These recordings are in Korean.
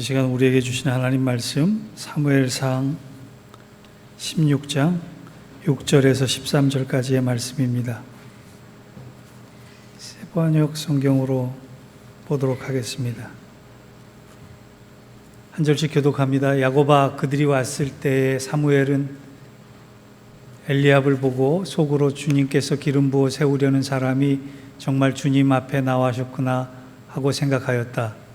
이 시간 우리에게 주신 하나님 말씀 사무엘상 16장 6절에서 13절까지의 말씀입니다. 세번역 성경으로 보도록 하겠습니다. 한 절씩 교독합니다. 야고바 그들이 왔을 때에 사무엘은 엘리압을 보고 속으로 주님께서 기름 부어 세우려는 사람이 정말 주님 앞에 나와셨구나 하고 생각하였다.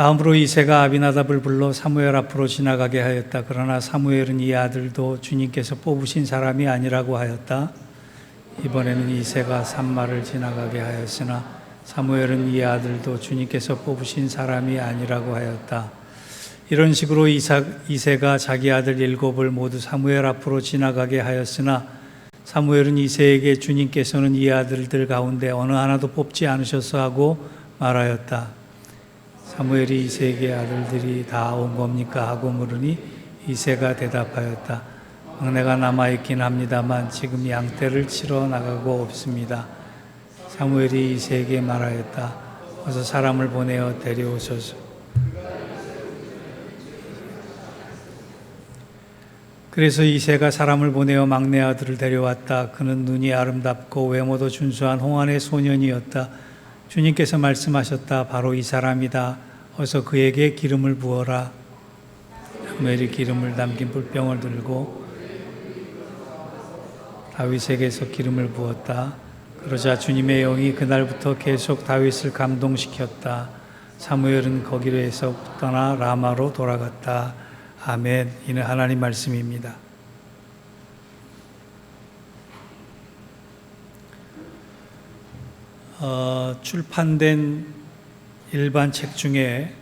다음으로 이세가 아비나답을 불러 사무엘 앞으로 지나가게 하였다. 그러나 사무엘은 이 아들도 주님께서 뽑으신 사람이 아니라고 하였다. 이번에는 이세가 산마를 지나가게 하였으나 사무엘은 이 아들도 주님께서 뽑으신 사람이 아니라고 하였다. 이런 식으로 이사, 이세가 자기 아들 일곱을 모두 사무엘 앞으로 지나가게 하였으나 사무엘은 이세에게 주님께서는 이 아들들 가운데 어느 하나도 뽑지 않으셨어 하고 말하였다. 사무엘이 이세에게 아들들이 다 온 겁니까? 하고 물으니 이세가 대답하였다. 막내가 남아 있긴 합니다만 지금 양떼를 치러 나가고 없습니다. 사무엘이 이세에게 말하였다. 어서 사람을 보내어 데려오소서. 그래서 이세가 사람을 보내어 막내 아들을 데려왔다. 그는 눈이 아름답고 외모도 준수한 홍안의 소년이었다. 주님께서 말씀하셨다. 바로 이 사람이다. 어서 그에게 기름을 부어라. 사무엘이 기름을 담긴 불병을 들고 다윗에게서 기름을 부었다. 그러자 주님의 영이 그날부터 계속 다윗을 감동시켰다. 사무엘은 거기에서 떠나 라마로 돌아갔다. 아멘. 이는 하나님 말씀입니다. 어, 출판된 일반 책 중에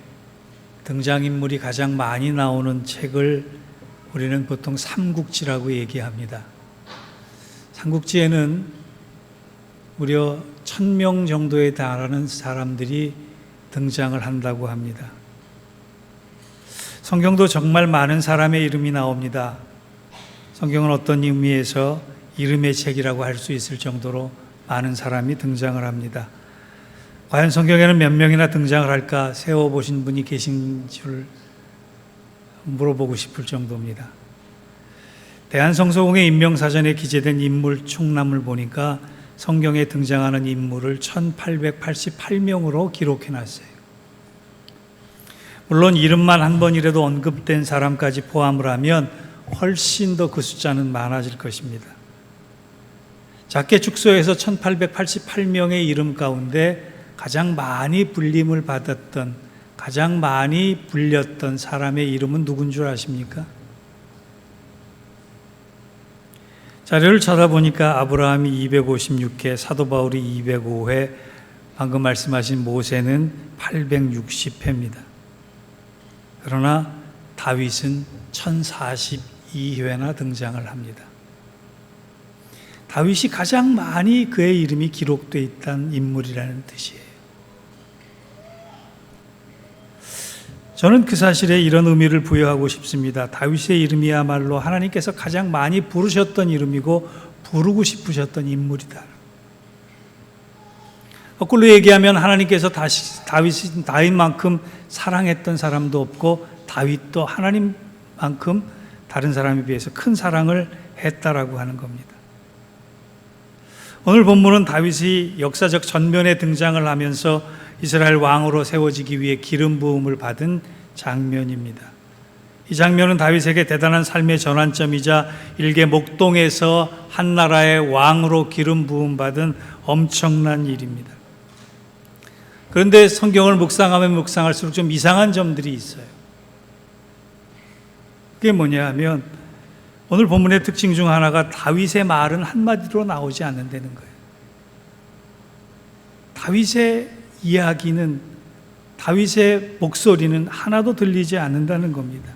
등장인물이 가장 많이 나오는 책을 우리는 보통 삼국지라고 얘기합니다. 삼국지에는 무려 천 명 정도에 달하는 사람들이 등장을 한다고 합니다. 성경도 정말 많은 사람의 이름이 나옵니다. 성경은 어떤 의미에서 이름의 책이라고 할 수 있을 정도로 많은 사람이 등장을 합니다. 과연 성경에는 몇 명이나 등장을 할까 세워 보신 분이 계신 줄 물어보고 싶을 정도입니다. 대한성서공의 인명사전에 기재된 인물 총남을 보니까 성경에 등장하는 인물을 1888명으로 기록해 놨어요. 물론 이름만 한 번이라도 언급된 사람까지 포함을 하면 훨씬 더 그 숫자는 많아질 것입니다. 작게 축소해서 1888명의 이름 가운데 가장 많이 불림을 받았던, 가장 많이 불렸던 사람의 이름은 누군 줄 아십니까? 자료를 찾아보니까 아브라함이 256회, 사도 바울이 205회, 방금 말씀하신 모세는 860회입니다. 그러나 다윗은 1042회나 등장을 합니다. 다윗이 가장 많이 그의 이름이 기록되어 있다는 인물이라는 뜻이에요. 저는 그 사실에 이런 의미를 부여하고 싶습니다. 다윗의 이름이야말로 하나님께서 가장 많이 부르셨던 이름이고 부르고 싶으셨던 인물이다. 거꾸로 얘기하면 하나님께서 다시 다윗 다윗만큼 사랑했던 사람도 없고 다윗도 하나님만큼 다른 사람에 비해서 큰 사랑을 했다라고 하는 겁니다. 오늘 본문은 다윗이 역사적 전면에 등장을 하면서 이스라엘 왕으로 세워지기 위해 기름 부음을 받은 장면입니다. 이 장면은 다윗에게 대단한 삶의 전환점이자 일개 목동에서 한 나라의 왕으로 기름 부음 받은 엄청난 일입니다. 그런데 성경을 묵상하면 묵상할수록 좀 이상한 점들이 있어요. 그게 뭐냐 하면 오늘 본문의 특징 중 하나가 다윗의 말은 한마디로 나오지 않는다는 거예요. 다윗의 이야기는 다윗의 목소리는 하나도 들리지 않는다는 겁니다.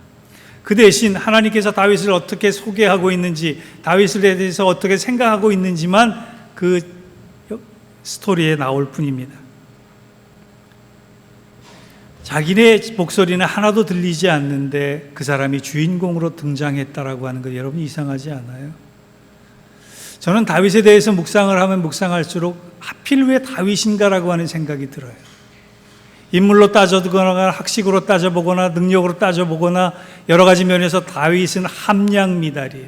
그 대신 하나님께서 다윗을 어떻게 소개하고 있는지, 다윗에 대해서 어떻게 생각하고 있는지만 그 스토리에 나올 뿐입니다. 자기네 목소리는 하나도 들리지 않는데 그 사람이 주인공으로 등장했다라고 하는 거 여러분 이상하지 않아요? 저는 다윗에 대해서 묵상을 하면 묵상할수록 하필 왜 다윗인가라고 하는 생각이 들어요. 인물로 따져보거나 학식으로 따져보거나 능력으로 따져보거나 여러 가지 면에서 다윗은 함량 미달이에요.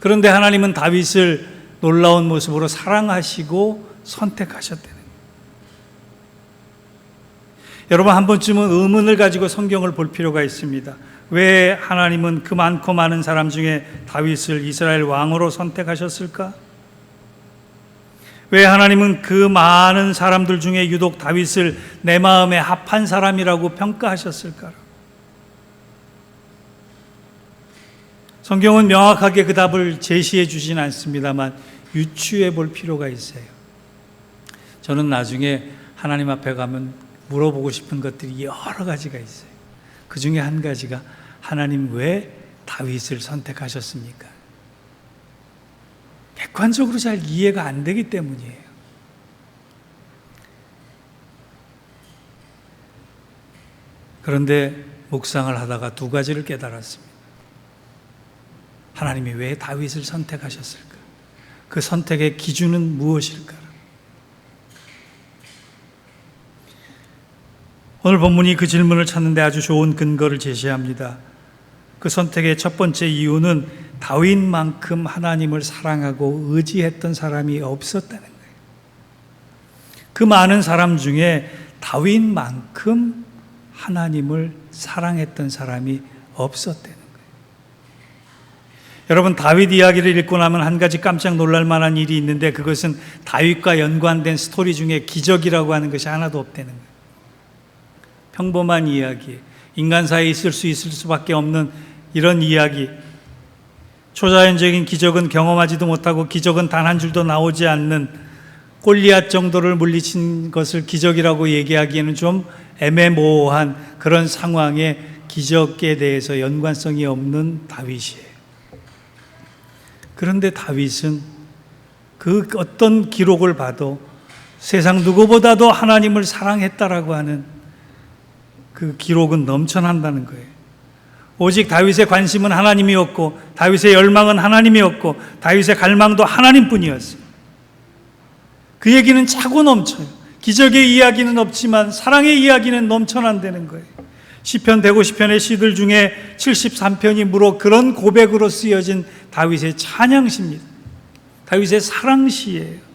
그런데 하나님은 다윗을 놀라운 모습으로 사랑하시고 선택하셨다는 거예요. 여러분 한 번쯤은 의문을 가지고 성경을 볼 필요가 있습니다. 왜 하나님은 그 많고 많은 사람 중에 다윗을 이스라엘 왕으로 선택하셨을까? 왜 하나님은 그 많은 사람들 중에 유독 다윗을 내 마음에 합한 사람이라고 평가하셨을까? 성경은 명확하게 그 답을 제시해 주진 않습니다만 유추해 볼 필요가 있어요. 저는 나중에 하나님 앞에 가면 물어보고 싶은 것들이 여러 가지가 있어요. 그 중에 한 가지가 하나님 왜 다윗을 선택하셨습니까? 객관적으로 잘 이해가 안 되기 때문이에요. 그런데 묵상을 하다가 두 가지를 깨달았습니다. 하나님이 왜 다윗을 선택하셨을까? 그 선택의 기준은 무엇일까? 오늘 본문이 그 질문을 찾는데 아주 좋은 근거를 제시합니다. 그 선택의 첫 번째 이유는 다윗만큼 하나님을 사랑하고 의지했던 사람이 없었다는 거예요. 그 많은 사람 중에 다윗만큼 하나님을 사랑했던 사람이 없었다는 거예요. 여러분 다윗 이야기를 읽고 나면 한 가지 깜짝 놀랄 만한 일이 있는데 그것은 다윗과 연관된 스토리 중에 기적이라고 하는 것이 하나도 없다는 거예요. 평범한 이야기, 인간사에 있을 수 있을 수밖에 없는 이런 이야기. 초자연적인 기적은 경험하지도 못하고 기적은 단 한 줄도 나오지 않는 골리앗 정도를 물리친 것을 기적이라고 얘기하기에는 좀 애매모호한 그런 상황에 기적에 대해서 연관성이 없는 다윗이에요. 그런데 다윗은 그 어떤 기록을 봐도 세상 누구보다도 하나님을 사랑했다라고 하는 그 기록은 넘쳐난다는 거예요. 오직 다윗의 관심은 하나님이었고 다윗의 열망은 하나님이었고 다윗의 갈망도 하나님뿐이었어요. 그 얘기는 차고 넘쳐요. 기적의 이야기는 없지만 사랑의 이야기는 넘쳐난다는 거예요. 시편 150편의 시들 중에 73편이 무로 그런 고백으로 쓰여진 다윗의 찬양시입니다. 다윗의 사랑시예요.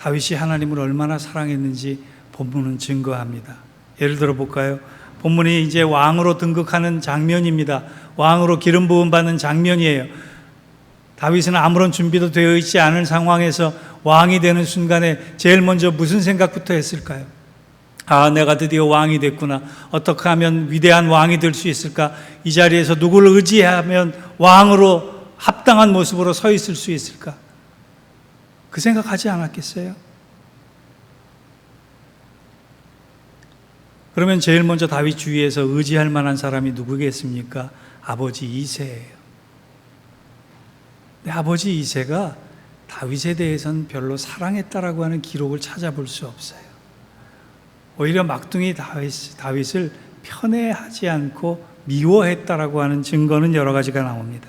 다윗이 하나님을 얼마나 사랑했는지 본문은 증거합니다. 예를 들어 볼까요? 본문이 이제 왕으로 등극하는 장면입니다. 왕으로 기름 부음 받는 장면이에요. 다윗은 아무런 준비도 되어 있지 않은 상황에서 왕이 되는 순간에 제일 먼저 무슨 생각부터 했을까요? 아, 내가 드디어 왕이 됐구나. 어떻게 하면 위대한 왕이 될 수 있을까? 이 자리에서 누구를 의지하면 왕으로 합당한 모습으로 서 있을 수 있을까? 그 생각하지 않았겠어요? 그러면 제일 먼저 다윗 주위에서 의지할 만한 사람이 누구겠습니까? 아버지 이세예요. 근데 아버지 이세가 다윗에 대해서는 별로 사랑했다라고 하는 기록을 찾아볼 수 없어요. 오히려 막둥이 다윗, 다윗을 편애하지 않고 미워했다라고 하는 증거는 여러 가지가 나옵니다.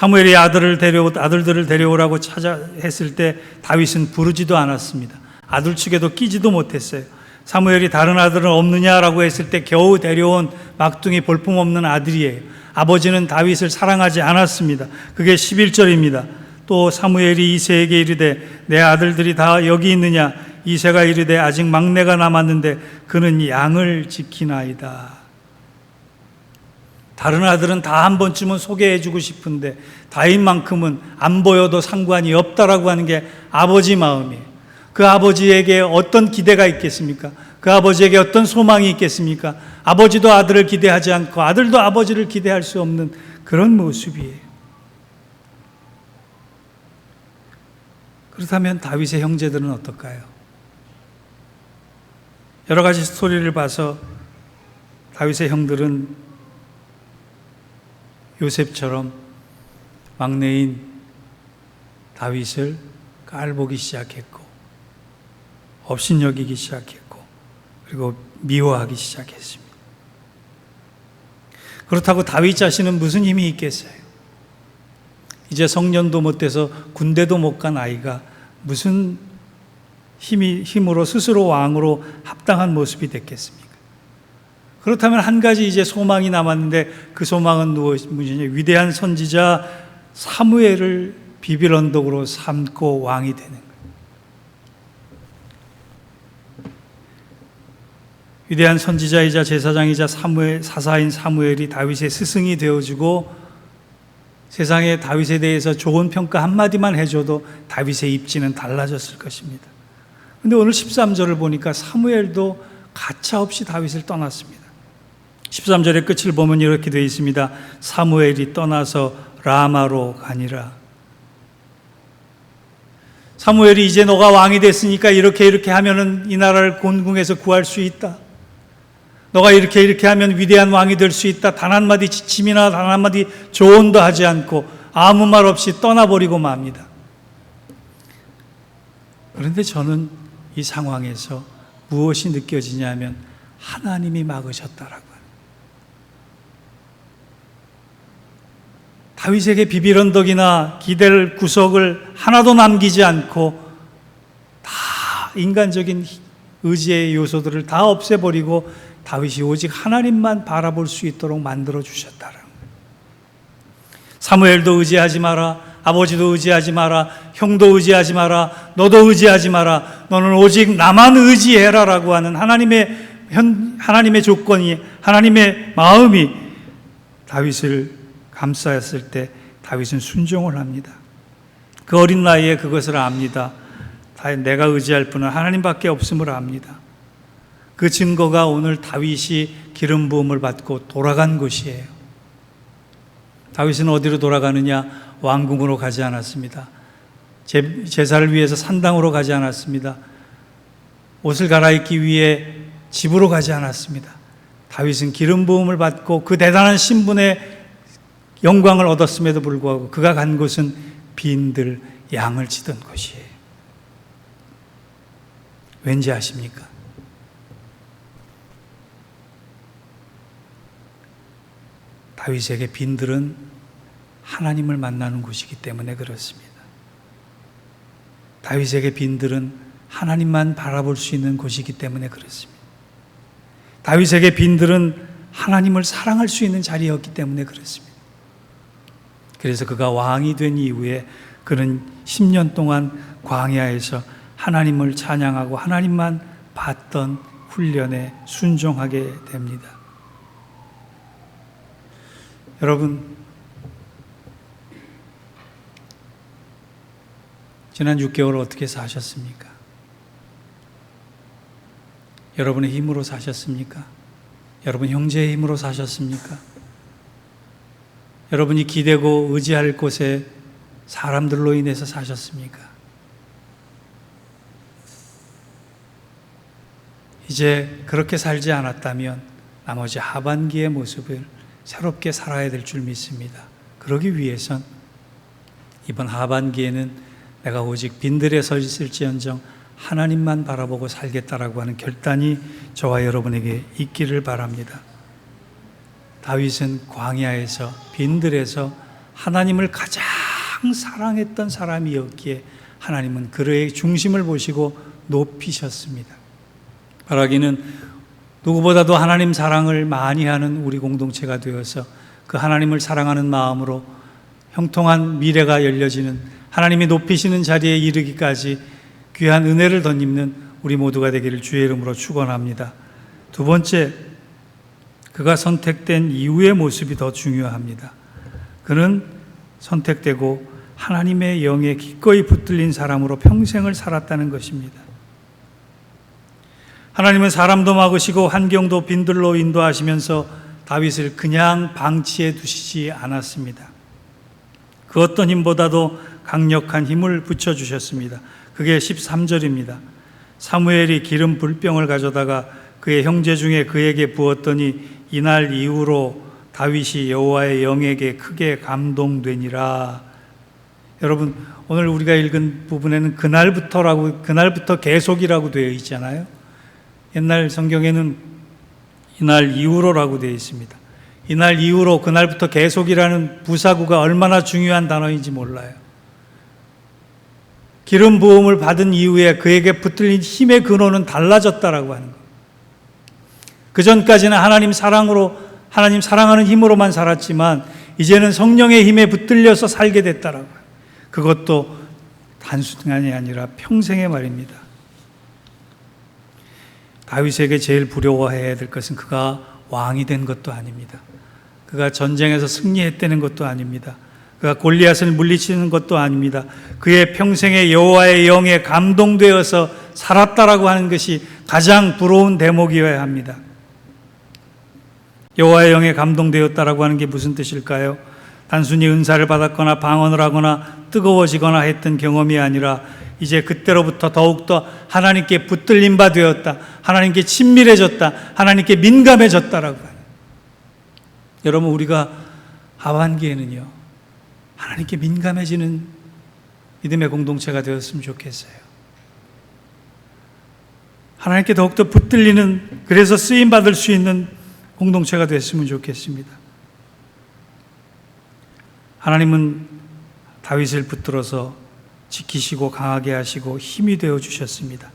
사무엘이 아들을 데려오 아들들을 데려오라고 찾아 했을 때 다윗은 부르지도 않았습니다. 아들 측에도 끼지도 못했어요. 사무엘이 다른 아들은 없느냐라고 했을 때 겨우 데려온 막둥이 볼품없는 아들이에요. 아버지는 다윗을 사랑하지 않았습니다. 그게 11절입니다. 또 사무엘이 이세에게 이르되 내 아들들이 다 여기 있느냐 이세가 이르되 아직 막내가 남았는데 그는 양을 지키나이다. 다른 아들은 다 한 번쯤은 소개해주고 싶은데 다윗만큼은 안 보여도 상관이 없다라고 하는 게 아버지 마음이에요. 그 아버지에게 어떤 기대가 있겠습니까? 그 아버지에게 어떤 소망이 있겠습니까? 아버지도 아들을 기대하지 않고 아들도 아버지를 기대할 수 없는 그런 모습이에요. 그렇다면 다윗의 형제들은 어떨까요? 여러 가지 스토리를 봐서 다윗의 형들은 요셉처럼 막내인 다윗을 깔보기 시작했고 업신여기기 시작했고 그리고 미워하기 시작했습니다. 그렇다고 다윗 자신은 무슨 힘이 있겠어요? 이제 성년도 못 돼서 군대도 못 간 아이가 무슨 힘이 힘으로 스스로 왕으로 합당한 모습이 됐겠습니까? 그렇다면 한 가지 이제 소망이 남았는데 그 소망은 무엇이냐? 위대한 선지자 사무엘을 비빌 언덕으로 삼고 왕이 되는. 위대한 선지자이자 제사장이자 사무엘, 사사인 사무엘이 다윗의 스승이 되어주고 세상에 다윗에 대해서 좋은 평가 한마디만 해줘도 다윗의 입지는 달라졌을 것입니다. 근데 오늘 13절을 보니까 사무엘도 가차없이 다윗을 떠났습니다. 13절의 끝을 보면 이렇게 되어 있습니다. 사무엘이 떠나서 라마로 가니라. 사무엘이 이제 너가 왕이 됐으니까 이렇게 이렇게 하면은 이 나라를 곤궁에서 구할 수 있다. 너가 이렇게 이렇게 하면 위대한 왕이 될 수 있다. 단 한마디 지침이나 단 한마디 조언도 하지 않고 아무 말 없이 떠나버리고 맙니다. 그런데 저는 이 상황에서 무엇이 느껴지냐면 하나님이 막으셨다라고 합니 다. 다윗에게 비빌 언덕이나 기댈 구석을 하나도 남기지 않고 다 인간적인 의지의 요소들을 다 없애버리고 다윗이 오직 하나님만 바라볼 수 있도록 만들어 주셨다는 거예요. 사무엘도 의지하지 마라. 아버지도 의지하지 마라. 형도 의지하지 마라. 너도 의지하지 마라. 너는 오직 나만 의지해라라고 하는 하나님의 현, 하나님의 조건이 하나님의 마음이 다윗을 감싸였을 때 다윗은 순종을 합니다. 그 어린 나이에 그것을 압니다. 내가 의지할 분은 하나님밖에 없음을 압니다. 그 증거가 오늘 다윗이 기름 부음을 받고 돌아간 곳이에요. 다윗은 어디로 돌아가느냐? 왕궁으로 가지 않았습니다. 제, 제사를 위해서 산당으로 가지 않았습니다. 옷을 갈아입기 위해 집으로 가지 않았습니다. 다윗은 기름 부음을 받고 그 대단한 신분의 영광을 얻었음에도 불구하고 그가 간 곳은 빈들 양을 치던 곳이에요. 왠지 아십니까? 다윗에게 빈들은 하나님을 만나는 곳이기 때문에 그렇습니다. 다윗에게 빈들은 하나님만 바라볼 수 있는 곳이기 때문에 그렇습니다. 다윗에게 빈들은 하나님을 사랑할 수 있는 자리였기 때문에 그렇습니다. 그래서 그가 왕이 된 이후에 그는 10년 동안 광야에서 하나님을 찬양하고 하나님만 봤던 훈련에 순종하게 됩니다. 여러분, 지난 6개월 어떻게 사셨습니까? 여러분의 힘으로 사셨습니까? 여러분 형제의 힘으로 사셨습니까? 여러분이 기대고 의지할 곳에 사람들로 인해서 사셨습니까? 이제 그렇게 살지 않았다면 나머지 하반기의 모습을 새롭게 살아야 될 줄 믿습니다. 그러기 위해선 이번 하반기에는 내가 오직 빈들에 서 있을지언정 하나님만 바라보고 살겠다라고 하는 결단이 저와 여러분에게 있기를 바랍니다. 다윗은 광야에서 빈들에서 하나님을 가장 사랑했던 사람이었기에 하나님은 그의 중심을 보시고 높이셨습니다. 바라기는 누구보다도 하나님 사랑을 많이 하는 우리 공동체가 되어서 그 하나님을 사랑하는 마음으로 형통한 미래가 열려지는 하나님이 높이시는 자리에 이르기까지 귀한 은혜를 덧입는 우리 모두가 되기를 주의 이름으로 축원합니다. 두 번째, 그가 선택된 이후의 모습이 더 중요합니다. 그는 선택되고 하나님의 영에 기꺼이 붙들린 사람으로 평생을 살았다는 것입니다. 하나님은 사람도 막으시고 환경도 빈들로 인도하시면서 다윗을 그냥 방치해 두시지 않았습니다. 그 어떤 힘보다도 강력한 힘을 붙여 주셨습니다. 그게 13절입니다. 사무엘이 기름 불병을 가져다가 그의 형제 중에 그에게 부었더니 이날 이후로 다윗이 여호와의 영에게 크게 감동되니라. 여러분 오늘 우리가 읽은 부분에는 그날부터라고 그날부터 계속이라고 되어 있잖아요. 옛날 성경에는 이날 이후로라고 되어 있습니다. 이날 이후로 그날부터 계속이라는 부사구가 얼마나 중요한 단어인지 몰라요. 기름 부음을 받은 이후에 그에게 붙들린 힘의 근원은 달라졌다라고 하는 거. 그 전까지는 하나님 사랑으로 하나님 사랑하는 힘으로만 살았지만 이제는 성령의 힘에 붙들려서 살게 됐다라고. 그것도 단순간이 아니라 평생의 말입니다. 다윗에게 제일 부러워해야 될 것은 그가 왕이 된 것도 아닙니다. 그가 전쟁에서 승리했다는 것도 아닙니다. 그가 골리앗을 물리치는 것도 아닙니다. 그의 평생의 여호와의 영에 감동되어서 살았다라고 하는 것이 가장 부러운 대목이어야 합니다. 여호와의 영에 감동되었다라고 하는 게 무슨 뜻일까요? 단순히 은사를 받았거나 방언을 하거나 뜨거워지거나 했던 경험이 아니라 이제 그때로부터 더욱더 하나님께 붙들림 바 되었다. 하나님께 친밀해졌다. 하나님께 민감해졌다라고 해요. 여러분 우리가 하반기에는요. 하나님께 민감해지는 믿음의 공동체가 되었으면 좋겠어요. 하나님께 더욱더 붙들리는 그래서 쓰임 받을 수 있는 공동체가 됐으면 좋겠습니다. 하나님은 다윗을 붙들어서 지키시고 강하게 하시고 힘이 되어 주셨습니다.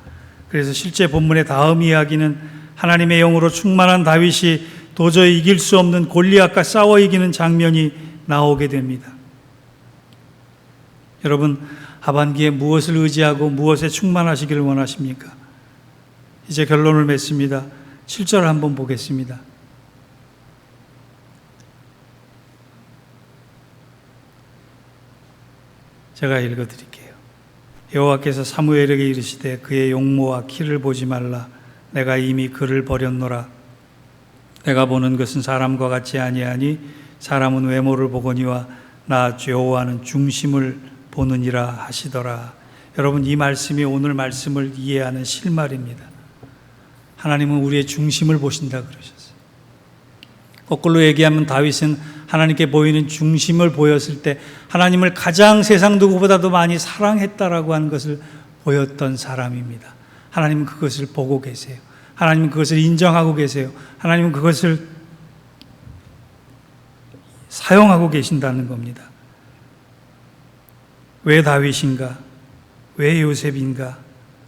그래서 실제 본문의 다음 이야기는 하나님의 영으로 충만한 다윗이 도저히 이길 수 없는 골리앗과 싸워 이기는 장면이 나오게 됩니다. 여러분 하반기에 무엇을 의지하고 무엇에 충만하시기를 원하십니까? 이제 결론을 맺습니다. 7절 한번 보겠습니다. 제가 읽어 드릴게요. 여호와께서 사무엘에게 이르시되 그의 용모와 키를 보지 말라 내가 이미 그를 버렸노라 내가 보는 것은 사람과 같지 아니하니 사람은 외모를 보거니와 나 여호와는 중심을 보느니라 하시더라. 여러분 이 말씀이 오늘 말씀을 이해하는 실말입니다. 하나님은 우리의 중심을 보신다 그러셨어요. 거꾸로 얘기하면 다윗은 하나님께 보이는 중심을 보였을 때 하나님을 가장 세상 누구보다도 많이 사랑했다라고 하는 것을 보였던 사람입니다. 하나님은 그것을 보고 계세요. 하나님은 그것을 인정하고 계세요. 하나님은 그것을 사용하고 계신다는 겁니다. 왜 다윗인가? 왜 요셉인가?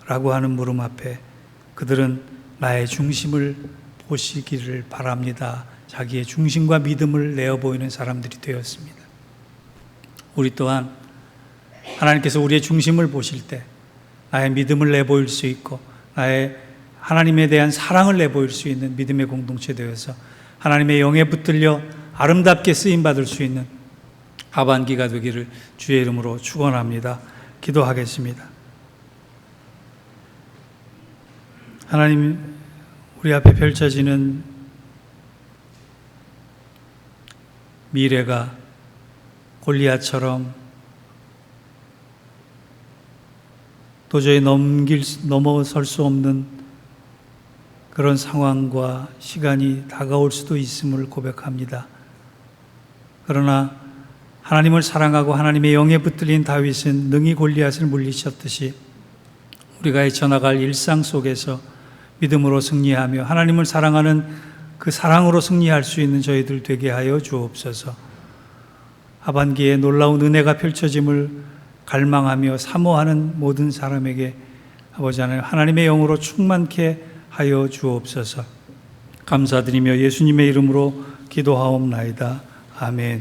라고 하는 물음 앞에 그들은 나의 중심을 보시기를 바랍니다. 자기의 중심과 믿음을 내어 보이는 사람들이 되었습니다. 우리 또한 하나님께서 우리의 중심을 보실 때 나의 믿음을 내보일 수 있고 나의 하나님에 대한 사랑을 내보일 수 있는 믿음의 공동체 되어서 하나님의 영에 붙들려 아름답게 쓰임 받을 수 있는 하반기가 되기를 주의 이름으로 축원합니다. 기도하겠습니다. 하나님 우리 앞에 펼쳐지는 미래가 골리앗처럼 도저히 넘길 넘어설 수 없는 그런 상황과 시간이 다가올 수도 있음을 고백합니다. 그러나 하나님을 사랑하고 하나님의 영에 붙들린 다윗은 능히 골리앗을 물리쳤듯이 우리가 헤쳐나갈 일상 속에서 믿음으로 승리하며 하나님을 사랑하는 그 사랑으로 승리할 수 있는 저희들 되게 하여 주옵소서. 하반기에 놀라운 은혜가 펼쳐짐을 갈망하며 사모하는 모든 사람에게 아버지 하나님 하나님의 영으로 충만케 하여 주옵소서. 감사드리며 예수님의 이름으로 기도하옵나이다. 아멘.